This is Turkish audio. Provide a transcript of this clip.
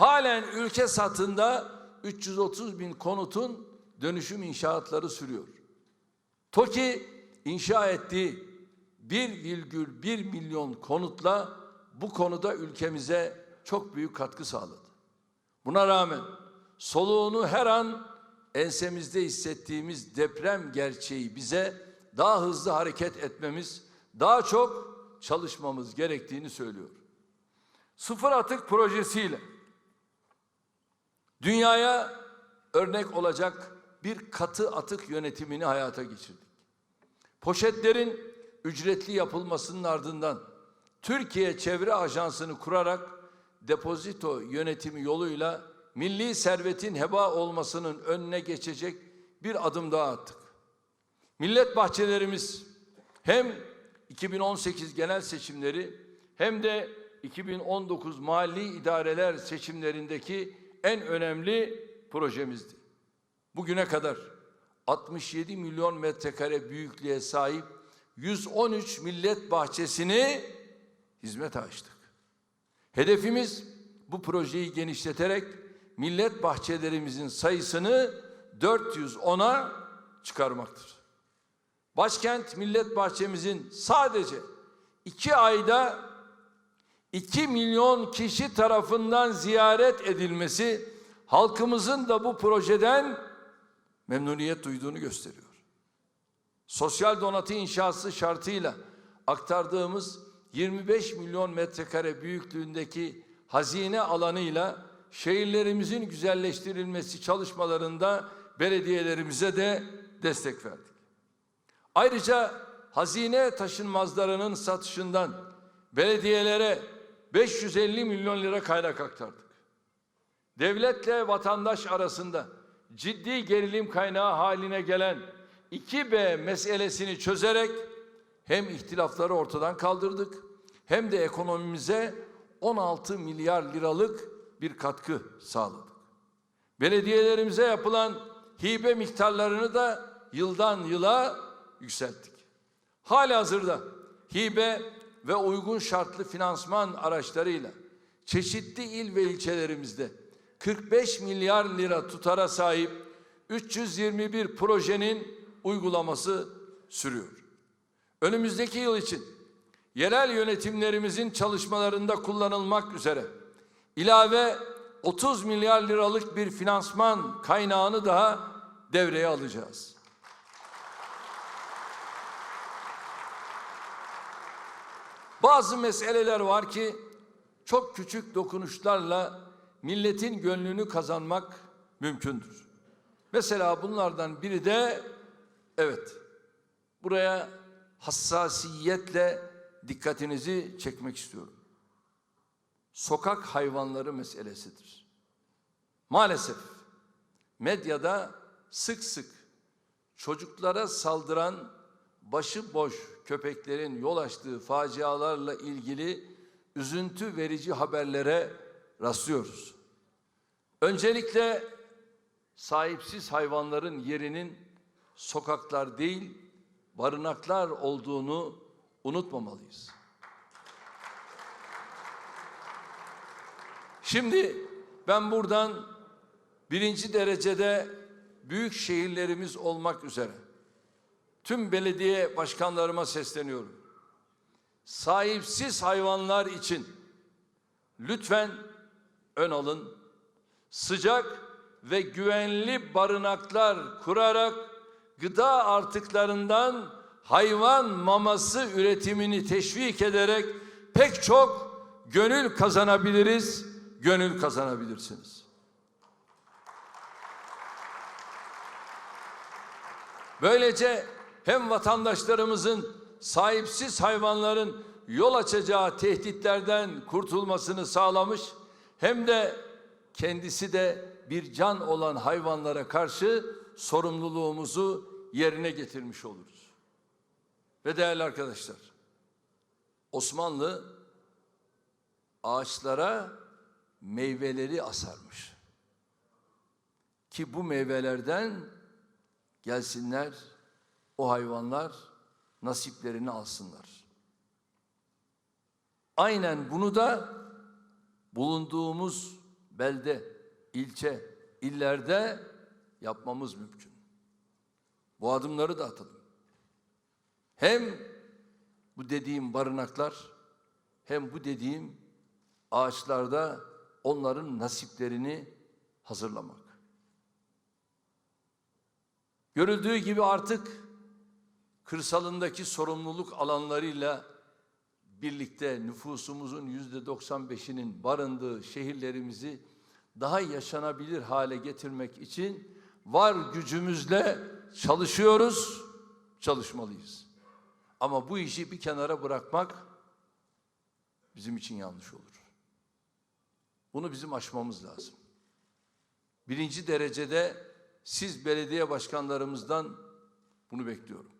halen ülke satında 330 bin konutun dönüşüm inşaatları sürüyor. TOKİ inşa ettiği 1,1 milyon konutla bu konuda ülkemize çok büyük katkı sağladı. Buna rağmen soluğunu her an ensemizde hissettiğimiz deprem gerçeği bize daha hızlı hareket etmemiz, daha çok çalışmamız gerektiğini söylüyor. Sıfır atık projesiyle dünyaya örnek olacak bir katı atık yönetimini hayata geçirdik. Poşetlerin ücretli yapılmasının ardından Türkiye Çevre Ajansı'nı kurarak depozito yönetimi yoluyla milli servetin heba olmasının önüne geçecek bir adım daha attık. Millet bahçelerimiz hem 2018 genel seçimleri hem de 2019 mali idareler seçimlerindeki en önemli projemizdi. Bugüne kadar 67 milyon metrekare büyüklüğe sahip 113 millet bahçesini hizmete açtık. Hedefimiz bu projeyi genişleterek millet bahçelerimizin sayısını 410'a çıkarmaktır. Başkent millet bahçemizin sadece iki ayda 2 milyon kişi tarafından ziyaret edilmesi halkımızın da bu projeden memnuniyet duyduğunu gösteriyor. Sosyal donatı inşası şartıyla aktardığımız 25 milyon metrekare büyüklüğündeki hazine alanıyla şehirlerimizin güzelleştirilmesi çalışmalarında belediyelerimize de destek verdik. Ayrıca hazine taşınmazlarının satışından belediyelere 550 milyon lira kaynak aktardık. Devletle vatandaş arasında ciddi gerilim kaynağı haline gelen 2B meselesini çözerek hem ihtilafları ortadan kaldırdık hem de ekonomimize 16 milyar liralık bir katkı sağladık. Belediyelerimize yapılan hibe miktarlarını da yıldan yıla yükselttik. Halihazırda hibe ve uygun şartlı finansman araçlarıyla çeşitli il ve ilçelerimizde 45 milyar lira tutara sahip 321 projenin uygulaması sürüyor. Önümüzdeki yıl için yerel yönetimlerimizin çalışmalarında kullanılmak üzere ilave 30 milyar liralık bir finansman kaynağını daha devreye alacağız. Bazı meseleler var ki çok küçük dokunuşlarla milletin gönlünü kazanmak mümkündür. Mesela bunlardan biri de evet buraya hassasiyetle dikkatinizi çekmek istiyorum. Sokak hayvanları meselesidir. Maalesef medyada sık sık çocuklara saldıran başıboş köpeklerin yol açtığı facialarla ilgili üzüntü verici haberlere rastlıyoruz. Öncelikle sahipsiz hayvanların yerinin sokaklar değil, barınaklar olduğunu unutmamalıyız. Şimdi ben buradan birinci derecede büyük şehirlerimiz olmak üzere tüm belediye başkanlarıma sesleniyorum. Sahipsiz hayvanlar için lütfen ön alın. Sıcak ve güvenli barınaklar kurarak gıda artıklarından hayvan maması üretimini teşvik ederek pek çok gönül kazanabiliriz, gönül kazanabilirsiniz. Böylece hem vatandaşlarımızın sahipsiz hayvanların yol açacağı tehditlerden kurtulmasını sağlamış hem de kendisi de bir can olan hayvanlara karşı sorumluluğumuzu yerine getirmiş oluruz. Ve değerli arkadaşlar, Osmanlı ağaçlara meyveleri asarmış. Ki bu meyvelerden gelsinler o hayvanlar nasiplerini alsınlar. Aynen bunu da bulunduğumuz belde, ilçe, illerde yapmamız mümkün. Bu adımları da atalım. Hem bu dediğim barınaklar hem bu dediğim ağaçlarda onların nasiplerini hazırlamak. Görüldüğü gibi artık kırsalındaki sorumluluk alanlarıyla birlikte nüfusumuzun yüzde 95'inin barındığı şehirlerimizi daha yaşanabilir hale getirmek için var gücümüzle çalışıyoruz, çalışmalıyız. Ama bu işi bir kenara bırakmak bizim için yanlış olur. Bunu bizim aşmamız lazım. Birinci derecede siz belediye başkanlarımızdan bunu bekliyorum.